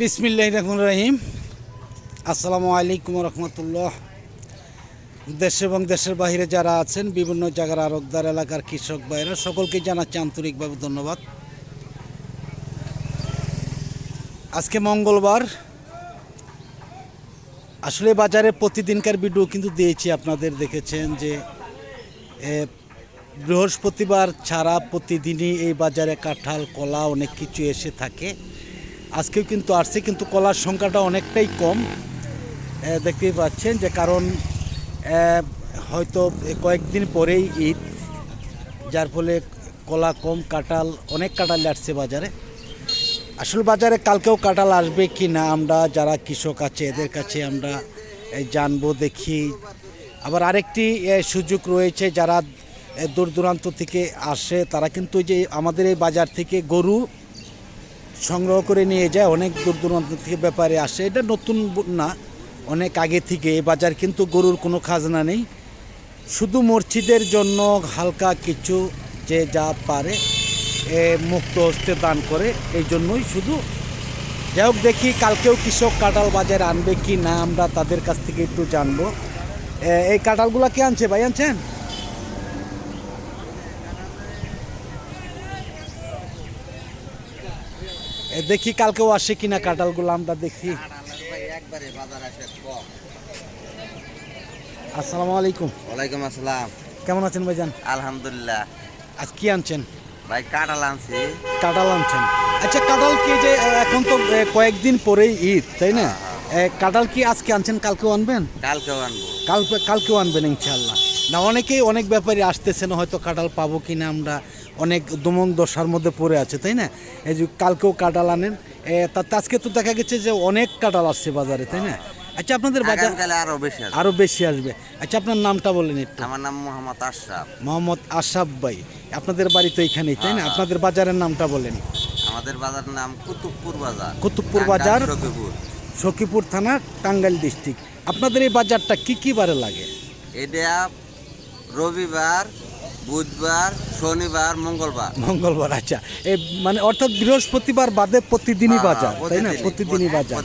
বিসমিল্লাহ রহমান রহিম। আসসালামু আলাইকুম রহমতুল্লাহ। দেশ এবং দেশের বাইরে যারা আছেন, বিভিন্ন জায়গার আরকদার এলাকার কৃষক ভাইরা সকলকে জানাচ্ছি আন্তরিকভাবে ধন্যবাদ। আজকে মঙ্গলবার। আসলে বাজারে প্রতিদিনকার ভিডিও কিন্তু দিয়েছি, আপনাদের দেখেছেন যে বৃহস্পতিবার ছাড়া প্রতিদিনই এই বাজারে কাঁঠাল, কলা, অনেক কিছু এসে থাকে। আজকেও কিন্তু আসছে, কিন্তু কলার সংখ্যাটা অনেকটাই কম। দেখতেই পাচ্ছেন যে কারণ হয়তো কয়েকদিন পরেই ঈদ, যার ফলে কলা কম, কাঁঠাল, অনেক কাঁঠাল আসছে বাজারে। আসল বাজারে কালকেও কাঁঠাল আসবে কি না আমরা, যারা কৃষক আছে, এদের কাছে আমরা জানব, দেখি। আবার আরেকটি সুযোগ রয়েছে, যারা দূর দূরান্ত থেকে আসে, তারা কিন্তু যে আমাদের এই বাজার থেকে গরু সংগ্রহ করে নিয়ে যায় অনেক দূর দূরান্ত থেকে ব্যাপারে আসে। এটা নতুন না অনেক আগে থেকে এই বাজার কিন্তু গরুর কোনো খাজনা নেই। শুধু মসজিদের জন্য হালকা কিছু যে যা পারে এ, মুক্ত হস্তে দান করে এই জন্যই শুধু। যাই হোক দেখি কালকেও কৃষক কাঁঠাল বাজারে আনবে কি না আমরা তাদের কাছ থেকে একটু জানব। এই কাঁঠালগুলো কে আনছে ভাই? আনছেন? দেখি কালকেও আসে কিনা কাঁঠালগুলো আমরা দেখি। আসসালামু আলাইকুম। ওয়ালাইকুম আসসালাম। কেমন আছেন ভাইজান? আলহামদুলিল্লাহ। আজ কি আনছেন? ভাই কাঁঠাল আনছি। কাঁঠাল আনছেন। আচ্ছা কাঁঠাল কি যে এখন তো কয়েকদিন পরেই ঈদ তাই না? এ, কাঁঠাল কি আজকে আনছেন কালকেও আনবেন? কালকেও আনব। কাল কালকেও আনবেন ইনশাল্লাহ না অনেকেই অনেক ব্যাপারে আসতেছেন হয়তো কাঁঠাল পাবো কি না আমরা। অনেক দমন দশার মধ্যে পড়ে আছে তাই না? এই যে কালকেও কাঁঠাল আনেন। তাতে আজকে তো দেখা গেছে যে অনেক কাঁঠাল আসছে বাজারে তাই না? আচ্ছা আপনাদের বাজার আরও বেশি আরও বেশি আসবে। আচ্ছা আপনার নামটা বলেন একটু। আমার নাম মোহাম্মদ আশরাফ। মোহাম্মদ আশাফ ভাই। আপনাদের বাড়ি তো এখানেই তাই না? আপনাদের বাজারের নামটা বলেন। আমাদের বাজার নাম কুতুবপুর বাজার। কুতুবপুর বাজার। সখীপুর। সখীপুর থানা টাঙ্গাইল ডিস্ট্রিক্ট। আপনাদের এই বাজারটা কি কি বারে লাগে? এটা রবিবার বুধবার শনিবার মঙ্গলবার। মঙ্গলবার আচ্ছা। এই মানে অর্থাৎ বৃহস্পতিবার বাদে প্রতিদিনই হ্যাঁ, বাজার তাই না? প্রতিদিনই। বাজার।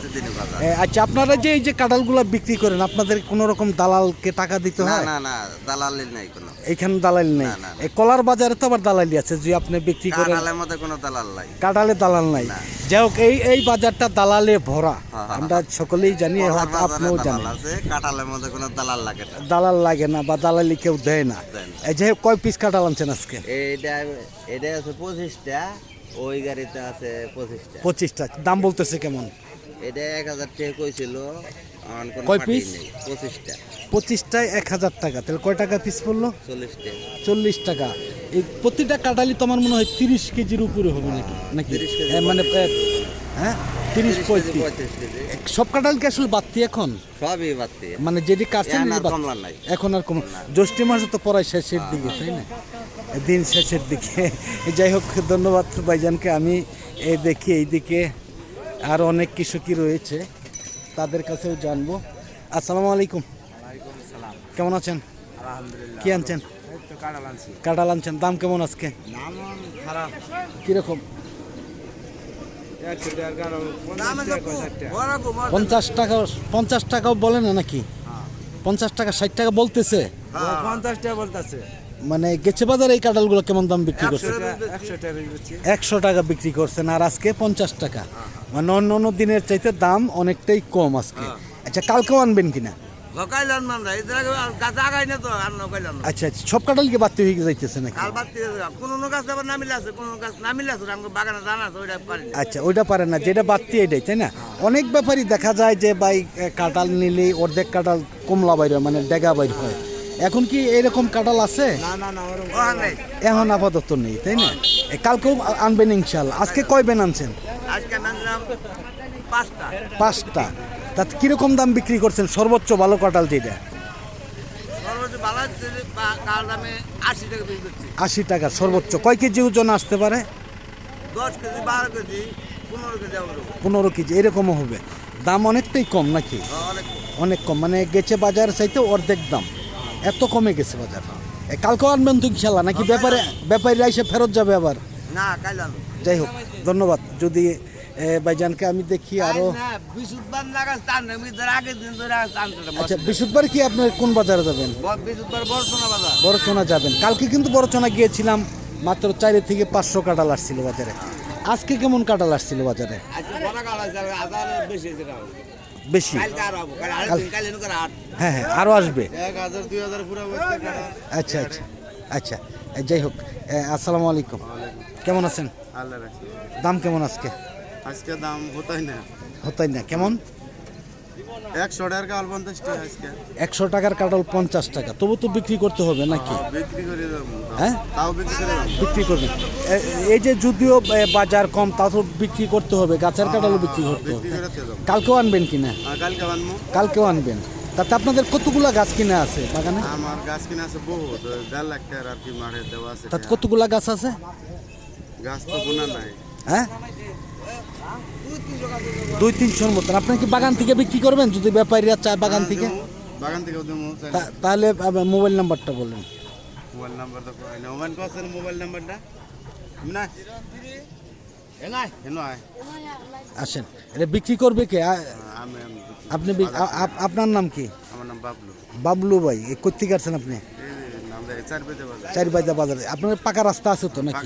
আচ্ছা আপনারা যে এই যে কাঁঠালগুলো বিক্রি করেন আপনাদের কোনো রকম দালালকে টাকা দিতে হয়? না না দালালি নাই কোনো। এখানে দালাল নেই। এই কলার বাজারে তো আবার দালালি আছে যে আপনি বিক্রি করেন। কাঁঠালের মধ্যে কোনো দালাল নাই। কাঁঠালে দালাল নাই। যাই হোক এই এই বাজারটা দালালে ভরা। আমরা সকলেই জানি আপনিও জানেন। কাঁঠালের মধ্যে কোনো দালাল লাগে না। দালাল লাগে না বা দালালি কেউ দেয় না। দেয় না। এই যে কয় পিস কাঁঠাল আনছেন আজকে? এইটা এটা আছে পঁচিশটা ওই গাড়িতে আছে পঁচিশটা। পঁচিশটা। দাম বলতেছে কেমন? এটা এক হাজার টাকা কইছিল কয়? নেই পঁচিশটা। পঁচিশটায় এক হাজার টাকা। তাহলে কয় টাকা পিস পড়ল? চল্লিশ টাকা। এই প্রতিটা কাঁঠালি তোমার মনে হয় তিরিশ কেজির উপরে হবে নাকি? নাকি? 30 কেজি, মানে হ্যাঁ? তিরিশ পঁয়ত্রিশ। পঁয়ত্রিশ সব কাঁঠাল কি আসলে বাড়তি এখন? সবই বাড়তি। মানে যেটি কাছে এখন কমলা নাই। এখন আর জ্যৈষ্ঠ মাসে তো পড়ায় শেষের দিকে তাই না? দিন শেষের দিকে। যাই হোক ধন্যবাদ ভাইজানকে। আমি এই দেখি এইদিকে আর অনেক কৃষকই রয়েছে। তাদের কাছেও জানব। আসসালামু আলাইকুম। কেমন আছেন? কি আনছেন? তো কাঁঠাল আনছেন। দাম কেমন আজকে? কীরকম? পঞ্চাশ টাকা, পঞ্চাশ টাকাও বলে না নাকি? পঞ্চাশ টাকা, ষাট টাকা বলতেছে। পঞ্চাশ টাকা বলতেছে মানে গেছে বাজারে এই কাঁঠালগুলো কেমন দাম বিক্রি করছে? একশো টাকা বিক্রি করছেন আর আজকে পঞ্চাশ টাকা। মানে অন্য অন্য দিনের চাইতে দাম অনেকটাই কম আজকে। আচ্ছা কালকেও আনবেন কিনা? না এদের গাছ আগাই না তো আর আচ্ছা আচ্ছা সব কাঁঠাল কি বাড়তে হয়ে যাইতেছে নাকি? কাল বাদ কোন গাছ আবার নামিলে আছে কোন গাছ নামিলে আছে আমাকে বাগানে জানা আছে ওইটা পারি আচ্ছা ওইটা পারে না যেটা বাড়তি এটাই তাই না? অনেক ব্যাপারই দেখা যায় যে ভাই এ, কাঁঠাল নিলেই অর্ধেক কাঁঠাল কমলা বাইর হয় মানে ডেগা বাইর হয়। এখন কি এরকম কাঁঠাল আছে? না না না এখন আপাতত নেই তাই না? কালকেও আনবেন ইনশাল্লাহ। আজকে কয় বেন আনছেন? আজকে পাঁচটা। পাঁচটা। তাতে কীরকম দাম বিক্রি করছেন? সর্বোচ্চ ভালো কাঁঠাল যেটা? আশি টাকা সর্বোচ্চ। কয় কেজি ওজন আসতে পারে? পনেরো কেজি এরকমও হবে। দাম অনেকটাই কম নাকি? অনেক অনেক কম। মানে গেছে বাজার চাইতে অর্ধেক দাম। এত কমে গেছে বাজার। এ, কালকেও আনবেন তো ইনশাল্লাহ নাকি ব্যাপারে ব্যাপারীরা এসে ফেরত যাবে আবার? না যাই হোক ধন্যবাদ। যদি ভাইজানকে আমি দেখি আরও বিশুদ্ধবার আচ্ছা বৃহস্পতিবার কি আপনার কোন বাজারে যাবেন? বিশুদ্ধবার বড়চনা যাবেন। কালকে কিন্তু বড়চনা গিয়েছিলাম মাত্র চারি থেকে পাঁচশো কাঁটাল আসছিল বাজারে। আজকে কেমন কাঁটাল আসছিল বাজারে? বেশি আর হ্যাঁ হ্যাঁ আরও আসবে। আচ্ছা আচ্ছা আচ্ছা যাই হোক আসসালামু আলাইকুম। কেমন আছেন? দাম কেমন আজকে? আজকে দাম হতোই না। হতাই না। কেমন? একশো টাকার কাল পঞ্চাশ টাকা আজকে। একশো টাকার কাঁঠাল পঞ্চাশ টাকা। তবু তো বিক্রি করতে হবে নাকি? বিক্রি করে হ্যাঁ? তাও বিক্রি করে বিক্রি করবেন এই যে যদিও বাজার কম তাও তো বিক্রি করতে হবে। গাছের কাঁঠালও বিক্রি করতে হবে। কালকেও আনবেন কিনা? কালকে বানবো কালকেও আনবেন। তাতে আপনাদের কতগুলা গাছ কিনা আছে বাগানে? আমার গাছ কিনা আছে বহুত। দেড় লাখ টাকার আর কি মারে দেওয়া আছে। তাতে কতগুলা গাছ আছে? গাছ তো বোনা নাই। হ্যাঁ? দুই তিনশোর মতন। আপনি কি বাগান থেকে বিক্রি করবেন? যদি ব্যাপারীরা চায় বাগান থেকে? বাগান থেকে তাহলে মোবাইল নাম্বারটা বলেন। মোবাইল নাম্বার তো মোবাইল কত মোবাইল নাম্বারটা? না? আসেন। এটা বিক্রি করবে কে? বিক্রি- আপনি আপনার নাম কি? আমার নাম বাবলু। বাবলু ভাই। এ কোথেকে আসছেন আপনি? চার বাজার। বাজারে। আপনার পাকা রাস্তা আছে তো নাকি?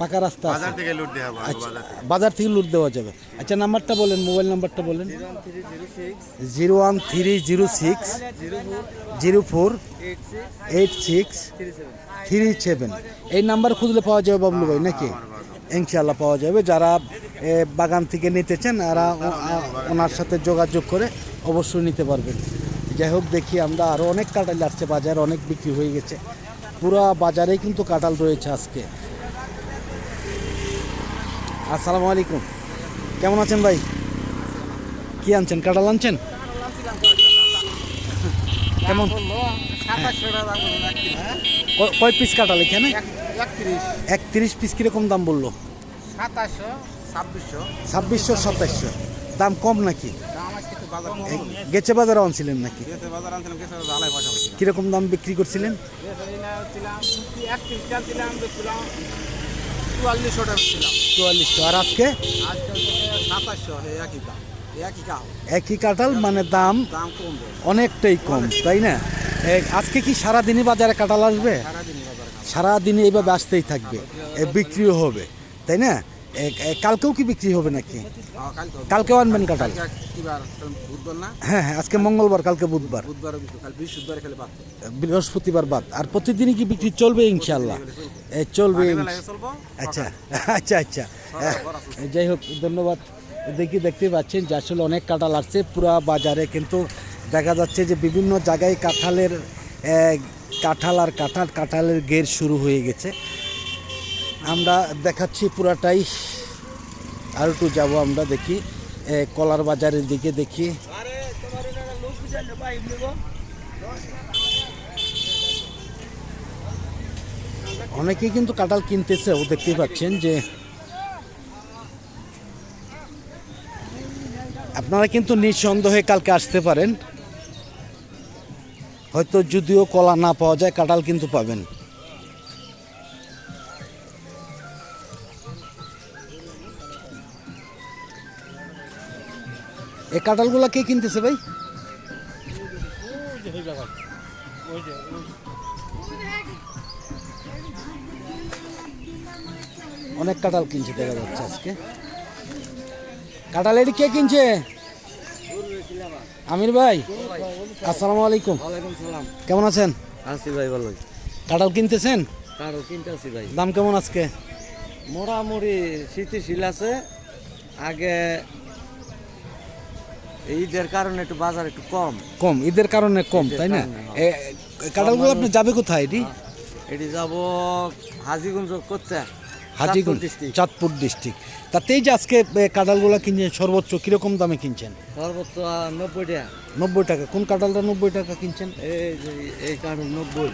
পাকা রাস্তা হ্যাঁ। আছে। বাজার থেকে লুট আচ্ছা বাজার থেকে। বাজার থেকে লুট দেওয়া যাবে। আচ্ছা নাম্বারটা বলেন মোবাইল নাম্বারটা বলেন। Zero one three zero six zero four eight six three seven. এই নাম্বার খুঁজলে পাওয়া যাবে বাবলু ভাই নাকি? ইনশাল্লাহ পাওয়া যাবে। যারা বাগান থেকে নিতে চান এরা ওনার সাথে যোগাযোগ করে অবশ্যই নিতে পারবেন। যাই হোক দেখি আমরা আরও অনেক কাঁঠাল আসছে বাজার অনেক বিক্রি হয়ে গেছে। পুরা বাজারে কিন্তু কাঁঠাল রয়েছে আজকে। আসসালামু আলাইকুম। কেমন আছেন ভাই? কি আনছেন? কাঁঠাল আনছেন? কেমন? কয় পিস কাঁঠাল এখানে? একত্রিশ পিস কীরকম দাম বলল? ছাব্বিশশো। সাতাইশশো দাম কম নাকি? গেছে বাজারে আনছিলেন নাকি? কীরকম দাম বিক্রি করছিলেন? চুয়াল্লিশশো আর আজকে? একই কাঁঠাল। মানে দাম অনেকটাই কম তাই না? আজকে কি সারাদিনই বাজারে কাঁঠাল আসবে? সারাদিনই এইভাবে আসতেই থাকবে বিক্রিও হবে তাই না? কালকেও কি বিক্রি হবে নাকি? কালকে কালকেও আনবেন কাঁঠাল হ্যাঁ হ্যাঁ আজকে মঙ্গলবার কালকে বুধবার। বৃহস্পতিবার বাদ আর প্রতিদিনই কি বিক্রি চলবে ইনশাল্লাহ চলবে। আচ্ছা আচ্ছা আচ্ছা। এ, যাই হোক ধন্যবাদ। দেখি দেখতে পাচ্ছেন যে আসলে অনেক কাঁঠাল আসছে পুরা বাজারে কিন্তু দেখা যাচ্ছে যে বিভিন্ন জায়গায় কাঁঠালের কাঁঠাল আর কাঁঠাল কাঁঠালের গের শুরু হয়ে গেছে। আমরা দেখাচ্ছি পুরাটাই। আর একটু যাব আমরা দেখি। কলার বাজারের দিকে দেখি। অনেকেই কিন্তু কাঁঠাল কিনতেছে, ও দেখতেই পাচ্ছেন যে আপনারা কিন্তু নিঃসন্দেহে কালকে আসতে পারেন। হয়তো যদিও কলা না পাওয়া যায়, কাঁঠাল কিন্তু পাবেন। এই কাঁঠালগুলা কে কিনতেছে ভাই? অনেক কাঁঠাল কিনছে দেখা যাচ্ছে আজকে। কাঁঠাল এটি কে কিনছে? আমির ভাই আসসালামু আলাইকুম। কেমন আছেন? আছি ভাই ভালো কাঁঠাল কিনতেছেন? কারও কিনতে আছি ভাই। দাম কেমন আজকে? মোটামুটি স্থিতিশীল আছে। আগে ঈদের কারণে একটু বাজার একটু কম। কম ঈদের কারণে কম তাই না? কাঁঠালগুলো আপনি যাবে কোথায় এটি? এটি যাব হাজিগঞ্জ করতে হাজিগঞ্জ চাঁদপুর ডিস্ট্রিক্ট তাতেই যে আজকে কাঁঠালগুলো কিনছেন সর্বোচ্চ কীরকম দামে কিনছেন? সর্বোচ্চ নব্বই টাকা। নব্বই টাকা। কোন কাঁঠালটা নব্বই টাকা কিনছেন? এই যে এই কারণ নব্বই।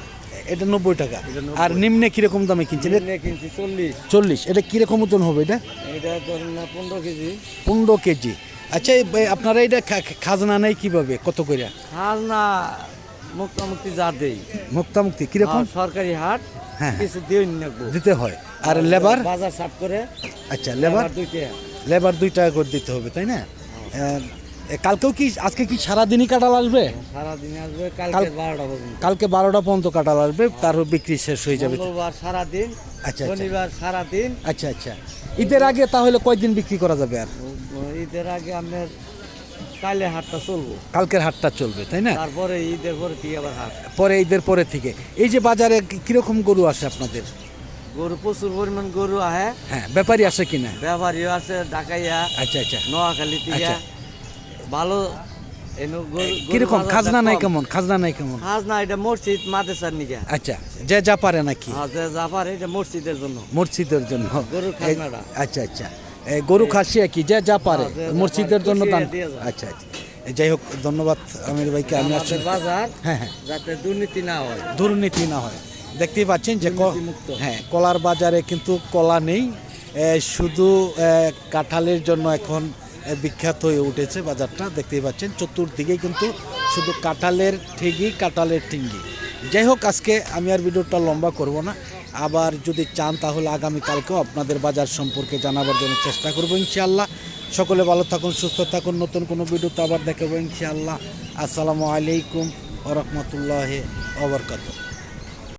এটা নব্বই টাকা। আর নিম্নে কীরকম দামে কিনছেন? কিনছি চল্লিশ। চল্লিশ। এটা কীরকম ওজন হবে এটা? এটা ধরেন না পনেরো কেজি। পনেরো কেজি। আচ্ছা আপনারা এটা খাজনা নেই কীভাবে? কত করে খাজনা মুক্তামুক্তি যা দেই। মুক্তামুক্তি কীরকম? আর সরকারি হাট হ্যাঁ। কিছু দিতে হয়। আর লেবার? বাজার সাফ করে। আচ্ছা লেবার? দুইটা। লেবার দুই টাকা করে দিতে হবে তাই না? কালকেও কি আজকে কি সারাদিনই কাঁঠাল আসবে? আসবে কাল- কালকে বারোটা পর্যন্ত। কালকে বারোটা পর্যন্ত কাঁঠাল আসবে তারপর বিক্রি শেষ হয়ে যাবে। সারাদিন আচ্ছা, আচ্ছা। শনিবার সারাদিন। আচ্ছা আচ্ছা। ঈদের আগে তাহলে কয়দিন বিক্রি করা যাবে আর? ঈদের আগে আপনার কালে হাটটা চলবো। কালকের হাটটা চলবে তাই না? তারপরে ঈদের পরে থেকে আবার হাট। পরে ঈদের পরে থেকে। এই যে বাজারে কি- কীরকম গরু আসে আপনাদের? গরু প্রচুর পরিমাণ গরু আহে। হ্যাঁ ব্যাপারী আসে কিনা ব্যাপারীও আছে ঢাকাইয়া আচ্ছা আচ্ছা। নোয়াখালী থেকে। আচ্ছা। ভালো এনু গরু গরু কীরকম? বাজারটা খাজনা নাই কম। কেমন? খাজনা নাই কেমন? খাজনা এটা মসজিদ মাদ্রাসার নিকা। আচ্ছা যে যা পারে নাকি? আর যে জাফার এটা মসজিদের জন্য। মসজিদের জন্য। গরুর এই- খাজনাটা। আচ্ছা আচ্ছা। গরু খাসিয়া কি? যে যা পারে হ্যাঁ, মসজিদের জন্য দান। আচ্ছা আচ্ছা। যাই হোক ধন্যবাদ আমির ভাইকে আমি আমাদের বাজার হ্যাঁ হ্যাঁ। যাতে দুর্নীতি না হয়। দুর্নীতি না হয়। দেখতেই পাচ্ছেন যে হ্যাঁ কলার বাজারে কিন্তু কলা নেই। শুধু কাঁঠালের জন্য এখন বিখ্যাত হয়ে উঠেছে বাজারটা। দেখতেই পাচ্ছেন চতুর্দিকে কিন্তু শুধু কাঁঠালের ঠিকই কাঁঠালের টিঙ্গি যাই হোক আজকে আমি আর ভিডিওটা লম্বা করব না। আবার যদি চান তাহলে আগামীকালকেও আপনাদের বাজার সম্পর্কে জানাবার জন্য চেষ্টা করব ইনশাআল্লাহ। সকলে ভালো থাকুন, সুস্থ থাকুন, নতুন কোনো ভিডিওতে আবার দেখাবো ইনশাআল্লাহ। আসসালামু আলাইকুম ওরহমতুল্লাহ ওবরকাত